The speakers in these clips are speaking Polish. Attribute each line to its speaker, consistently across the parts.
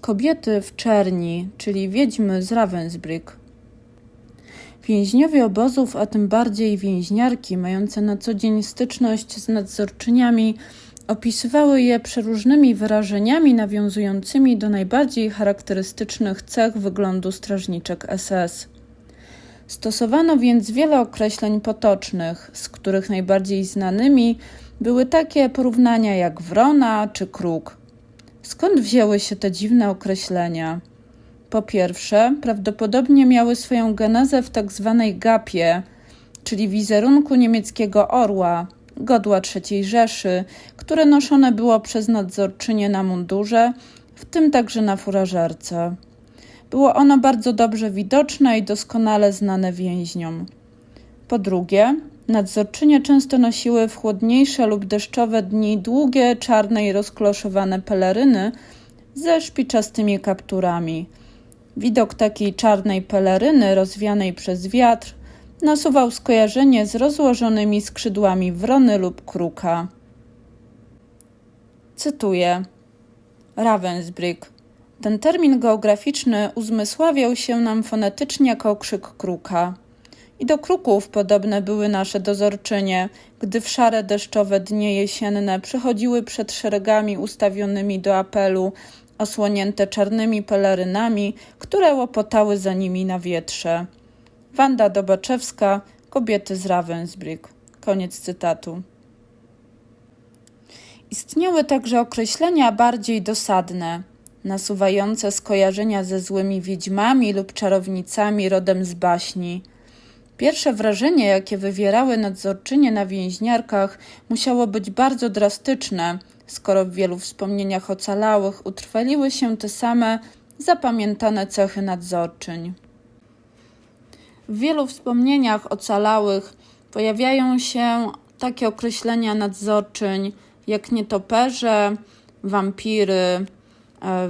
Speaker 1: Kobiety w czerni, czyli wiedźmy z Ravensbrück. Więźniowie obozów, a tym bardziej więźniarki, mające na co dzień styczność z nadzorczyniami, opisywały je przeróżnymi wyrażeniami nawiązującymi do najbardziej charakterystycznych cech wyglądu strażniczek SS. Stosowano więc wiele określeń potocznych, z których najbardziej znanymi były takie porównania jak wrona czy kruk. Skąd wzięły się te dziwne określenia? Po pierwsze, prawdopodobnie miały swoją genezę w tak zwanej gapie, czyli wizerunku niemieckiego orła, godła III Rzeszy, które noszone było przez nadzorczynię na mundurze, w tym także na furażerce. Było ono bardzo dobrze widoczne i doskonale znane więźniom. Po drugie, nadzorczynie często nosiły w chłodniejsze lub deszczowe dni długie, czarne i rozkloszowane peleryny ze szpiczastymi kapturami. Widok takiej czarnej peleryny rozwianej przez wiatr nasuwał skojarzenie z rozłożonymi skrzydłami wrony lub kruka. Cytuję Ravensbrück. Ten termin geograficzny uzmysławiał się nam fonetycznie jako krzyk kruka. I do kruków podobne były nasze dozorczynie, gdy w szare deszczowe dnie jesienne przychodziły przed szeregami ustawionymi do apelu, osłonięte czarnymi pelerynami, które łopotały za nimi na wietrze. Wanda Dobaczewska, Kobiety z Ravensbrück. Koniec cytatu. Istniały także określenia bardziej dosadne, nasuwające skojarzenia ze złymi wiedźmami lub czarownicami rodem z baśni. Pierwsze wrażenie, jakie wywierały nadzorczynie na więźniarkach, musiało być bardzo drastyczne, skoro w wielu wspomnieniach ocalałych utrwaliły się te same zapamiętane cechy nadzorczyń. W wielu wspomnieniach ocalałych pojawiają się takie określenia nadzorczyń jak nietoperze, wampiry, e,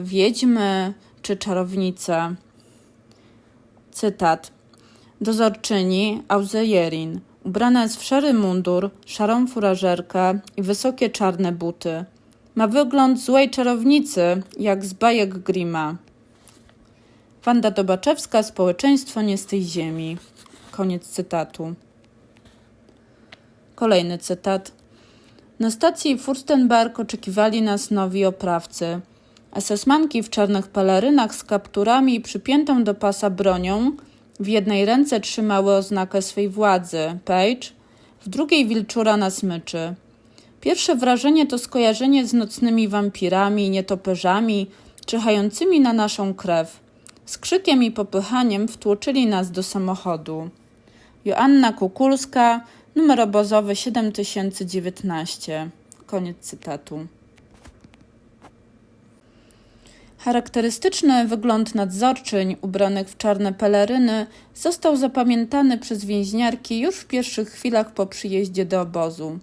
Speaker 1: wiedźmy czy czarownice. Cytat. Dozorczyni Auzejerin, ubrana jest w szary mundur, szarą furażerkę i wysokie czarne buty. Ma wygląd złej czarownicy, jak z bajek Grima. Wanda Dobaczewska, Społeczeństwo nie z tej ziemi. Koniec cytatu. Kolejny cytat. Na stacji Furstenberg oczekiwali nas nowi oprawcy. Esesmanki w czarnych pelerynach z kapturami i przypiętą do pasa bronią w jednej ręce trzymały oznakę swej władzy page, w drugiej wilczura na smyczy. Pierwsze wrażenie to skojarzenie z nocnymi wampirami nietoperzami, czyhającymi na naszą krew. Z krzykiem i popychaniem wtłoczyli nas do samochodu. Joanna Kukulska, numer obozowy 7019. Koniec cytatu. Charakterystyczny wygląd nadzorczyń ubranych w czarne peleryny został zapamiętany przez więźniarki już w pierwszych chwilach po przyjeździe do obozu.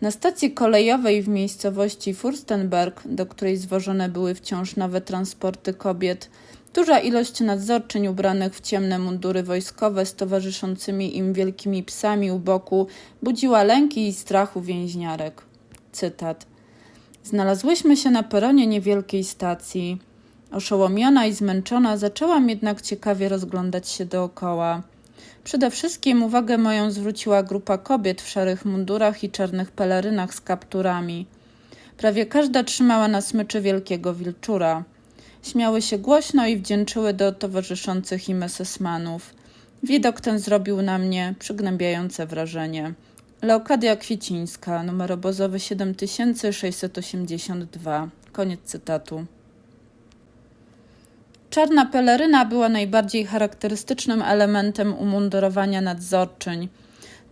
Speaker 1: Na stacji kolejowej w miejscowości Furstenberg, do której zwożone były wciąż nowe transporty kobiet, Duża ilość nadzorczyń ubranych w ciemne mundury wojskowe z towarzyszącymi im wielkimi psami u boku budziła lęki i strach u więźniarek. Cytat. Znalazłyśmy się na peronie niewielkiej stacji. Oszołomiona i zmęczona zaczęłam jednak ciekawie rozglądać się dookoła. Przede wszystkim uwagę moją zwróciła grupa kobiet w szarych mundurach i czarnych pelerynach z kapturami. Prawie każda trzymała na smyczy wielkiego wilczura – Śmiały się głośno i wdzięczyły do towarzyszących im esesmanów. Widok ten zrobił na mnie przygnębiające wrażenie. Leokadia Kwiecińska, numer obozowy 7682. Koniec cytatu. Czarna peleryna była najbardziej charakterystycznym elementem umundurowania nadzorczyń –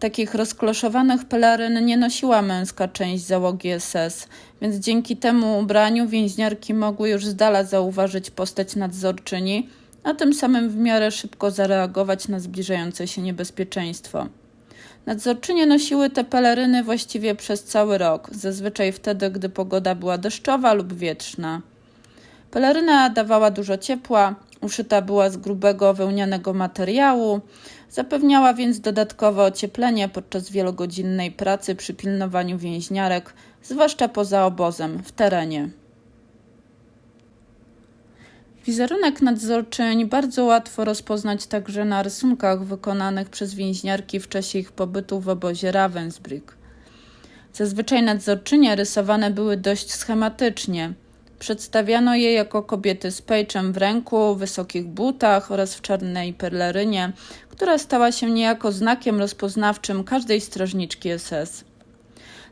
Speaker 1: Takich rozkloszowanych peleryn nie nosiła męska część załogi SS, więc dzięki temu ubraniu więźniarki mogły już z dala zauważyć postać nadzorczyni, a tym samym w miarę szybko zareagować na zbliżające się niebezpieczeństwo. Nadzorczynie nosiły te peleryny właściwie przez cały rok, zazwyczaj wtedy, gdy pogoda była deszczowa lub wietrzna. Peleryna dawała dużo ciepła, uszyta była z grubego wełnianego materiału, Zapewniała więc dodatkowe ocieplenie podczas wielogodzinnej pracy przy pilnowaniu więźniarek, zwłaszcza poza obozem, w terenie. Wizerunek nadzorczyń bardzo łatwo rozpoznać także na rysunkach wykonanych przez więźniarki w czasie ich pobytu w obozie Ravensbrück. Zazwyczaj nadzorczynie rysowane były dość schematycznie. Przedstawiano je jako kobiety z pejczem w ręku, wysokich butach oraz w czarnej perlerynie, która stała się niejako znakiem rozpoznawczym każdej strażniczki SS.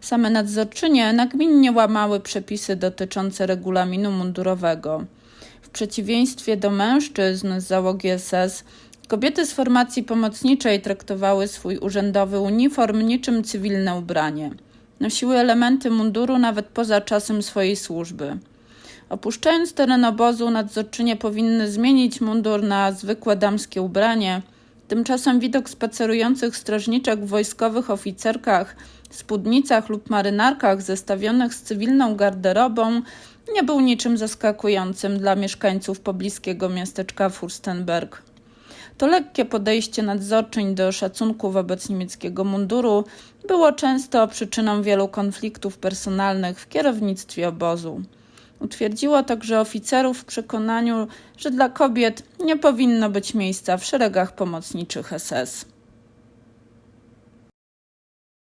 Speaker 1: Same nadzorczynie nagminnie łamały przepisy dotyczące regulaminu mundurowego. W przeciwieństwie do mężczyzn z załogi SS, kobiety z formacji pomocniczej traktowały swój urzędowy uniform niczym cywilne ubranie. Nosiły elementy munduru nawet poza czasem swojej służby. Opuszczając teren obozu, nadzorczynie powinny zmienić mundur na zwykłe damskie ubranie. Tymczasem widok spacerujących strażniczek w wojskowych oficerkach, spódnicach lub marynarkach zestawionych z cywilną garderobą nie był niczym zaskakującym dla mieszkańców pobliskiego miasteczka Furstenberg. To lekkie podejście nadzorczyń do szacunku wobec niemieckiego munduru było często przyczyną wielu konfliktów personalnych w kierownictwie obozu. Utwierdziło także oficerów w przekonaniu, że dla kobiet nie powinno być miejsca w szeregach pomocniczych SS.